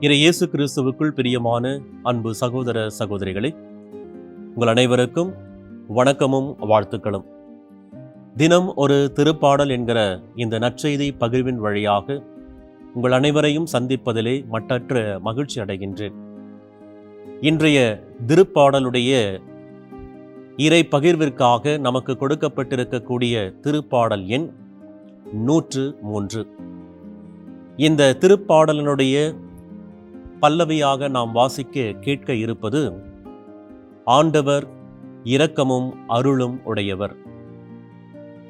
இறை இயேசு கிறிஸ்துவுக்குள் பிரியமான அன்பு சகோதர சகோதரிகளே உங்கள் அனைவருக்கும் வணக்கமும் வாழ்த்துக்களும். தினம் ஒரு திருப்பாடல் என்கிற இந்த நற்செய்தி பகிர்வின் வழியாக உங்கள் அனைவரையும் சந்திப்பதிலே மட்டற்ற மகிழ்ச்சி அடைகின்றேன். இன்றைய திருப்பாடலுடைய இறை பகிர்விற்காக நமக்கு கொடுக்கப்பட்டிருக்கக்கூடிய திருப்பாடல் எண் நூற்று மூன்று. இந்த திருப்பாடலினுடைய பல்லவியாக நாம் வாசிக்க கேட்க இருப்பது ஆண்டவர் இரக்கமும் அருளும் உடையவர்.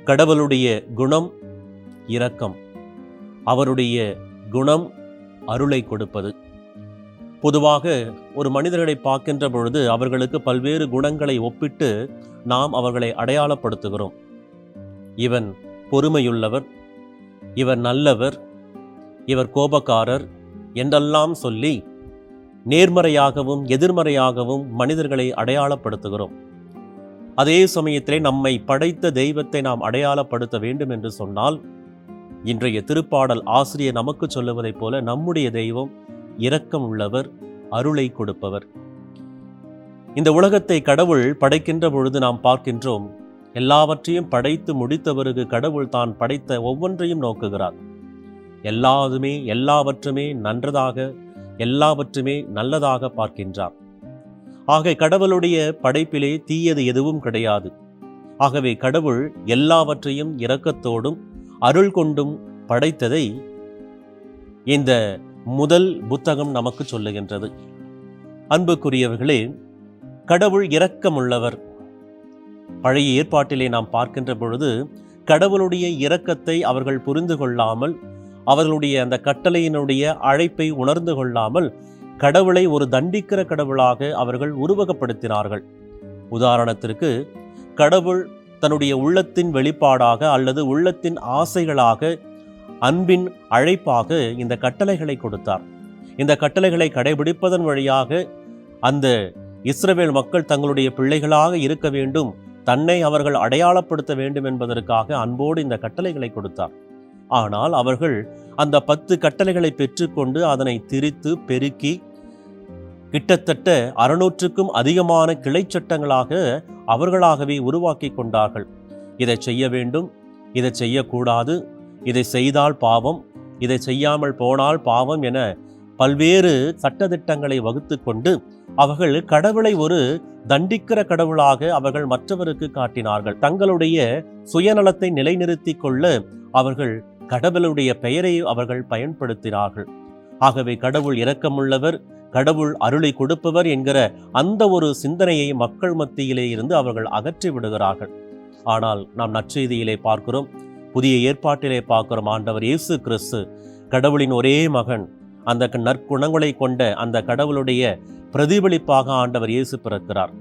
கடவுளுடைய குணம் இரக்கம். அவருடைய குணம் அருளை கொடுப்பது. பொதுவாக ஒரு மனிதர்களை பார்க்கின்ற பொழுது அவர்களுக்கு பல்வேறு குணங்களை ஒப்பிட்டு நாம் அவர்களை அடையாளப்படுத்துகிறோம். இவன் பொறுமையுள்ளவர் இவர் நல்லவர் இவர் கோபக்காரர் என்றெல்லாம் சொல்லி நேர்மறையாகவும் எதிர்மறையாகவும் மனிதர்களை அடையாளப்படுத்துகிறோம். அதே சமயத்திலே நம்மை படைத்த தெய்வத்தை நாம் அடையாளப்படுத்த வேண்டும் என்று சொன்னால் இன்றைய திருப்பாடல் ஆசிரியர் நமக்கு சொல்லுவதைப் போல நம்முடைய தெய்வம் இரக்கம் உள்ளவர் அருளை கொடுப்பவர். இந்த உலகத்தை கடவுள் படைக்கின்ற பொழுது நாம் பார்க்கின்றோம் எல்லாவற்றையும் படைத்து முடித்தவருக்கு கடவுள் தான் படைத்த ஒவ்வொன்றையும் நோக்குகிறார். எல்லாதுமே எல்லாவற்றுமே நன்றதாக எல்லாவற்றுமே நல்லதாக பார்க்கின்றார். ஆக கடவுளுடைய படைப்பிலே தீயது எதுவும் கிடையாது. ஆகவே கடவுள் எல்லாவற்றையும் இரக்கத்தோடும் அருள் கொண்டும் படைத்ததை இந்த முதல் புத்தகம் நமக்கு சொல்லுகின்றது. அன்புக்குரியவர்களே கடவுள் இரக்கமுள்ளவர். பழைய ஏற்பாட்டிலே நாம் பார்க்கின்ற பொழுது கடவுளுடைய இரக்கத்தை அவர்கள் புரிந்து கொள்ளாமல் அவர்களுடைய அந்த கட்டளையினுடைய அழைப்பை உணர்ந்து கொள்ளாமல் கடவுளை ஒரு தண்டிக்கிற கடவுளாக அவர்கள் உருவகப்படுத்தினார்கள். உதாரணத்திற்கு கடவுள் தன்னுடைய உள்ளத்தின் வெளிப்பாடாக அல்லது உள்ளத்தின் ஆசைகளாக அன்பின் அழைப்பாக இந்த கட்டளைகளை கொடுத்தார். இந்த கட்டளைகளை கடைபிடிப்பதன் வழியாக அந்த இஸ்ரவேல் மக்கள் தங்களுடைய பிள்ளைகளாக இருக்க வேண்டும் தன்னை அவர்கள் அடையாளப்படுத்த வேண்டும் என்பதற்காக அன்போடு இந்த கட்டளைகளை கொடுத்தார். ஆனால் அவர்கள் அந்த பத்து கட்டளைகளை பெற்றுக்கொண்டு அதனை திரித்து பெருக்கி கிட்டத்தட்ட அறுநூற்றுக்கும் அதிகமான கிளை சட்டங்களாக அவர்களாகவே உருவாக்கி கொண்டார்கள். இதை செய்ய வேண்டும் இதை செய்யக்கூடாது இதை செய்தால் பாவம் இதை செய்யாமல் போனால் பாவம் என பல்வேறு சட்டதிட்டங்களை வகுத்து கொண்டு அவர்கள் கடவுளை ஒரு தண்டிக்கிற கடவுளாக அவர்கள் மற்றவருக்கு காட்டினார்கள். தங்களுடைய சுயநலத்தை நிலைநிறுத்தி கொள்ள அவர்கள் கடவுளுடைய பெயரை அவர்கள் பயன்படுத்தினார்கள். ஆகவே கடவுள் இரக்கமுள்ளவர் கடவுள் அருளை கொடுப்பவர் என்கிற அந்த ஒரு சிந்தனையை மக்கள் மத்தியிலே இருந்து அவர்கள் அகற்றி விடுகிறார்கள். ஆனால் நாம் நற்செய்தியிலே பார்க்கிறோம் புதிய ஏற்பாட்டிலே பார்க்கிறோம் ஆண்டவர் இயேசு கிறிஸ்து கடவுளின் ஒரே மகன் அந்த நற்குணங்களை கொண்ட அந்த கடவுளுடைய பிரதிபலிப்பாக ஆண்டவர் இயேசு பிறக்கிறார்.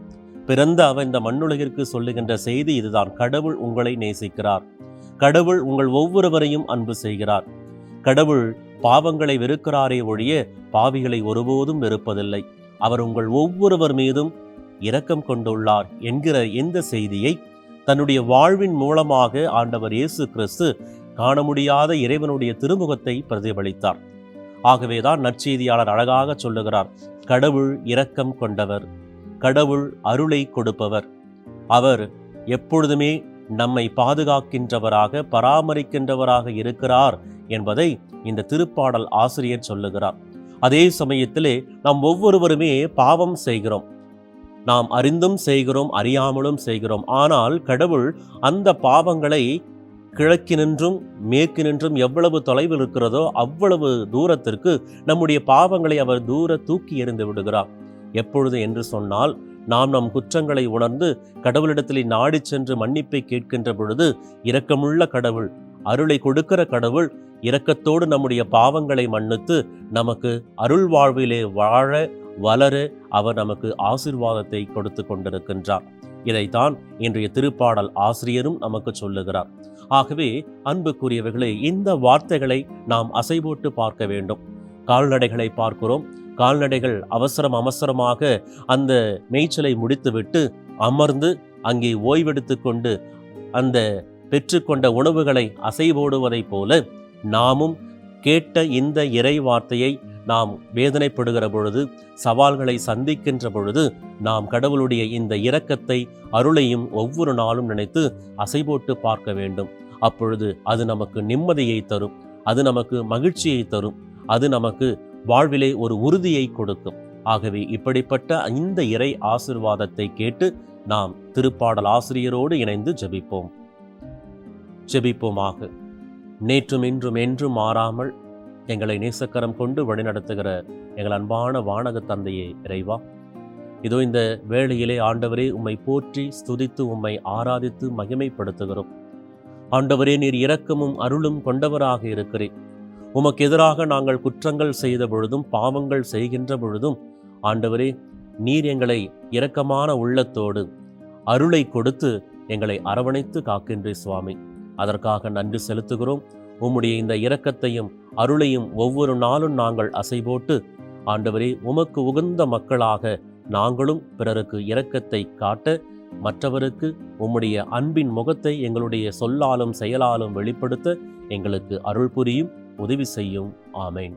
பிறந்த அவர் இந்த மண்ணுலகிற்கு சொல்லுகின்ற செய்தி இதுதான் கடவுள் உங்களை நேசிக்கிறார். கடவுள் உங்கள் ஒவ்வொருவரையும் அன்பு செய்கிறார். கடவுள் பாவங்களை வெறுக்கிறாரே ஒழிய பாவிகளை ஒருபோதும் வெறுப்பதில்லை. அவர் உங்கள் ஒவ்வொருவர் மீதும் இரக்கம் கொண்டுள்ளார் என்கிற இந்த செய்தியை தன்னுடைய வாழ்வின் மூலமாக ஆண்டவர் இயேசு கிறிஸ்து காண முடியாத இறைவனுடைய திருமுகத்தை பிரதிபலித்தார். ஆகவேதான் நற்செய்தியாளர் அழகாக சொல்லுகிறார் கடவுள் இரக்கம் கொண்டவர் கடவுள் அருளை கொடுப்பவர் அவர் எப்பொழுதுமே நம்மை பாதுகாக்கின்றவராக பராமரிக்கின்றவராக இருக்கிறார் என்பதை இந்த திருப்பாடல் ஆசிரியர் சொல்லுகிறார். அதே சமயத்திலே நாம் ஒவ்வொருவருமே பாவம் செய்கிறோம். நாம் அறிந்தும் செய்கிறோம் அறியாமலும் செய்கிறோம். ஆனால் கடவுள் அந்த பாவங்களை கிழக்கி நின்றும் மேற்கு நின்றும் எவ்வளவு தொலைவில் இருக்கிறதோ அவ்வளவு தூரத்திற்கு நம்முடைய பாவங்களை அவர் தூர தூக்கி எறிந்து விடுகிறார். எப்பொழுது என்று சொன்னால் நாம் நம் குற்றங்களை உணர்ந்து கடவுளிடத்தில் நாடி சென்று மன்னிப்பை கேட்கின்ற பொழுது இரக்கமுள்ள கடவுள் அருளை கொடுக்கிற கடவுள் இரக்கத்தோடு நம்முடைய பாவங்களை மன்னித்து நமக்கு அருள் வாழ்விலே வாழ வளர அவர் நமக்கு ஆசிர்வாதத்தை கொடுத்து கொண்டிருக்கின்றார். இதைத்தான் இன்றைய திருப்பாடல் ஆசிரியரும் நமக்கு சொல்லுகிறார். ஆகவே அன்புக்குரியவர்களே இந்த வார்த்தைகளை நாம் அசைபோட்டு பார்க்க வேண்டும். கால்நடைகளை பார்க்கிறோம் கால்நடைகள் அவசரம் அவசரமாக அந்த மேய்ச்சலை முடித்துவிட்டு அமர்ந்து அங்கே ஓய்வெடுத்து கொண்டு அந்த பெற்றுக்கொண்ட உணவுகளை அசைபோடுவதைப் போல நாமும் கேட்ட இந்த இறை வார்த்தையை நாம் வேதனைப்படுகிற பொழுது சவால்களை சந்திக்கின்ற பொழுது நாம் கடவுளுடைய இந்த இரக்கத்தை அருளையும் ஒவ்வொரு நாளும் நினைத்து அசைபோட்டு பார்க்க வேண்டும். அப்பொழுது அது நமக்கு நிம்மதியை தரும் அது நமக்கு மகிழ்ச்சியை தரும் அது நமக்கு வாழ்விலே ஒரு உறுதியை கொடுக்கும். ஆகவே இப்படிப்பட்ட இந்த இறை ஆசிர்வாதத்தை கேட்டு நாம் திருப்பாடல் ஆசிரியரோடு இணைந்து ஜெபிப்போம். ஜெபிப்போமாக. நேற்றும் இன்றும் என்றும் மாறாமல் எங்களை நேசக்கரம் கொண்டு வழிநடத்துகிற எங்கள் அன்பான வானக தந்தையே இறைவா இதோ இந்த வேளையிலே ஆண்டவரே உம்மை போற்றி ஸ்துதித்து உம்மை ஆராதித்து மகிமைப்படுத்துகிறோம். ஆண்டவரே நீர் இரக்கமும் அருளும் கொண்டவராக இருக்கிறேன் உமக்கு எதிராக நாங்கள் குற்றங்கள் செய்த பொழுதும் பாவங்கள் செய்கின்ற பொழுதும் ஆண்டவரே நீர் எங்களை இரக்கமான உள்ளத்தோடு அருளை கொடுத்து எங்களை அரவணைத்து காக்கின்றே சுவாமி. அதற்காக நன்றி செலுத்துகிறோம். உம்முடைய இந்த இரக்கத்தையும் அருளையும் ஒவ்வொரு நாளும் நாங்கள் அசைபோட்டு ஆண்டவரே உமக்கு உகந்த மக்களாக நாங்களும் பிறருக்கு இரக்கத்தை காட்ட மற்றவருக்கு உம்முடைய அன்பின் முகத்தை எங்களுடைய சொல்லாலும் செயலாலும் வெளிப்படுத்த எங்களுக்கு அருள் புரியும். உதவி செய்யும். ஆமேன்.